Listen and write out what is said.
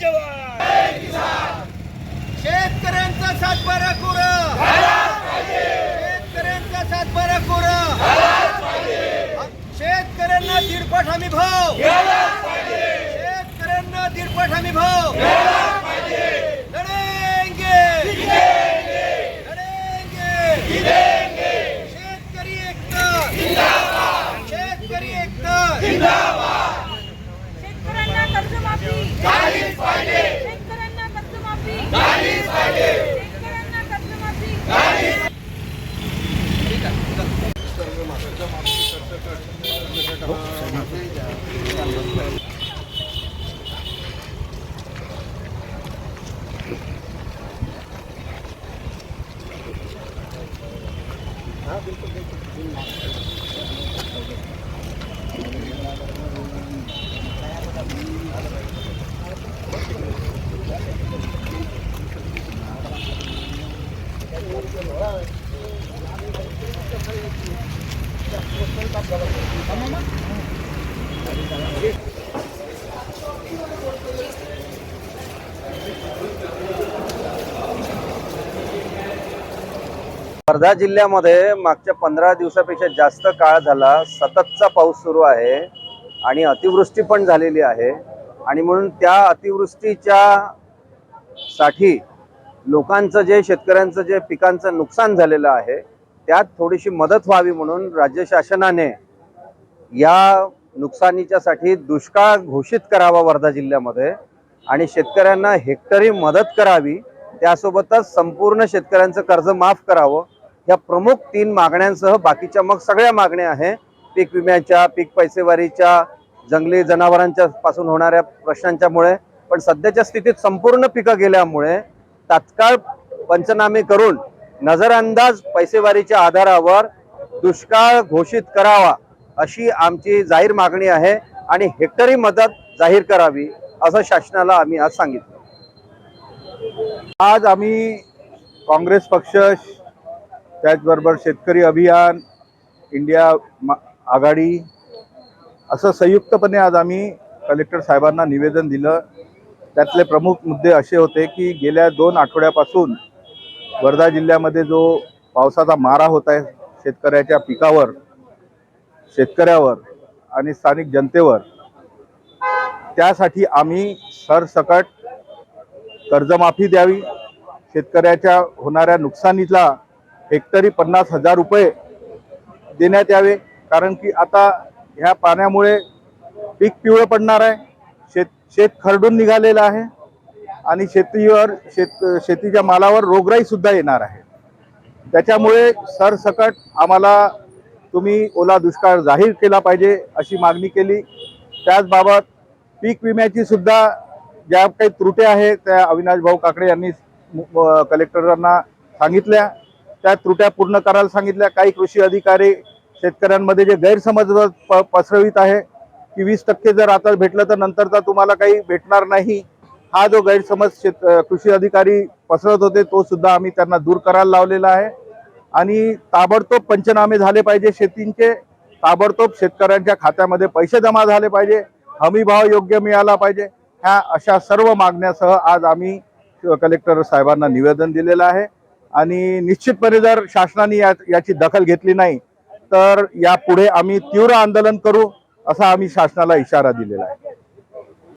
जवान. शेतकऱ्यांचा शेतकऱ्यांचा शेतकऱ्यांना दीडपट हमी भाव. शेतकऱ्यांना दीडपट हमी भाव. Kamu mana? वर्धा जिल्ह्यामध्ये मागच्या पंधरा दिवसापेक्षा जास्त काळ झाला सततचा पाऊस सुरू आहे आणि अतिवृष्टी पण झालेली आहे. आणि म्हणून त्या अतिवृष्टीच्या साठी लोकांचं जे शेतकऱ्यांचं जे पिकांचं नुकसान झालेलं आहे त्यात थोडीशी मदत व्हावी म्हणून राज्य शासनाने या नुकसानीच्यासाठी दुष्काळ घोषित करावा वर्धा जिल्ह्यामध्ये. आणि शेतकऱ्यांना हेक्टरी मदत करावी त्यासोबतच संपूर्ण शेतकऱ्यांचं कर्ज माफ करावं ह्या प्रमुख तीन मागण्यांसह बाकीच्या मग सगळ्या मागण्या आहे. पीक विम्याच्या पीक पैसेवारीच्या जंगली जनावरांच्या पासून होणाऱ्या प्रश्नांच्यामुळे पण सध्याच्या स्थितीत संपूर्ण पिकं गेल्यामुळे तात्काळ पंचनामे करून नजरअंदाज पैसेवारीच्या आधारावर दुष्काळ घोषित करावा. अशी आमची जाहीर मागणी आहे आणि हेक्टरी मदत जाहीर करावी असं शासनाला आम्ही आज सांगितलं. आज आम्ही काँग्रेस पक्ष त्याचबरोबर शेतकरी अभियान इंडिया आघाडी असं संयुक्तपणे आज आम्ही कलेक्टर साहेबांना निवेदन दिलं. त्यातले प्रमुख मुद्दे असे होते की गेल्या दोन आठवड्यापासून वर्धा जिल्ह्यामध्ये जो पावसाचा मारा होत आहे शेतकऱ्याच्या पिकावर शेतकऱ्यावर आणि स्थानिक जनतेवर. त्यासाठी आम्ही सरसकट कर्जमाफी द्यावी. शेतकऱ्याच्या होणाऱ्या नुकसानीला हेक्टरी पन्नास हजार रुपये देण्यात यावे. कारण की आता ह्या पाण्यामुळे पीक पिवळं पडणार आहे. शेत शेत खरडून निघालेलं आहे. आणि शेतीवर शेत शेतीच्या मालावर रोगराईसुद्धा येणार आहे. त्याच्यामुळे सरसकट आम्हाला तुम्ही ओला दुष्काळ जाहीर केला पाहिजे अशी मागणी केली. त्याचबाबत पीक विम्याची सुद्धा ज्या काही त्रुट्या आहेत त्या अविनाश भाऊ काकडे यांनी कलेक्टरांना सांगितल्या. त्या त्रुट्या पूर्ण करायला सांगितल्या. काही कृषी अधिकारी शेतकऱ्यांमध्ये जे गैरसमज प- पसरवित आहे की वीस टक्के जर आता भेटलं तर नंतरचा तुम्हाला काही भेटणार नाही. हा जो गैरसमज शेत कृषी अधिकारी पसरत होते तो सुद्धा आम्ही त्यांना दूर करायला लावलेला आहे. आणि ताबडतोब पंचनामे झाले पाहिजे शेतींचे ताबडतोब शेतकऱ्यांच्या खात्यामध्ये पैसे जमा झाले पाहिजे हमी भाव योग्य मिळाला पाहिजे ह्या अशा सर्व मागण्यासह आज आम्ही कलेक्टर साहेबांना निवेदन दिलेलं आहे. आणि निश्चितपणे जर शासनाने या याची दखल घेतली नाही तर यापुढे आम्ही तीव्र आंदोलन करू असा आम्ही शासनाला इशारा दिलेला आहे.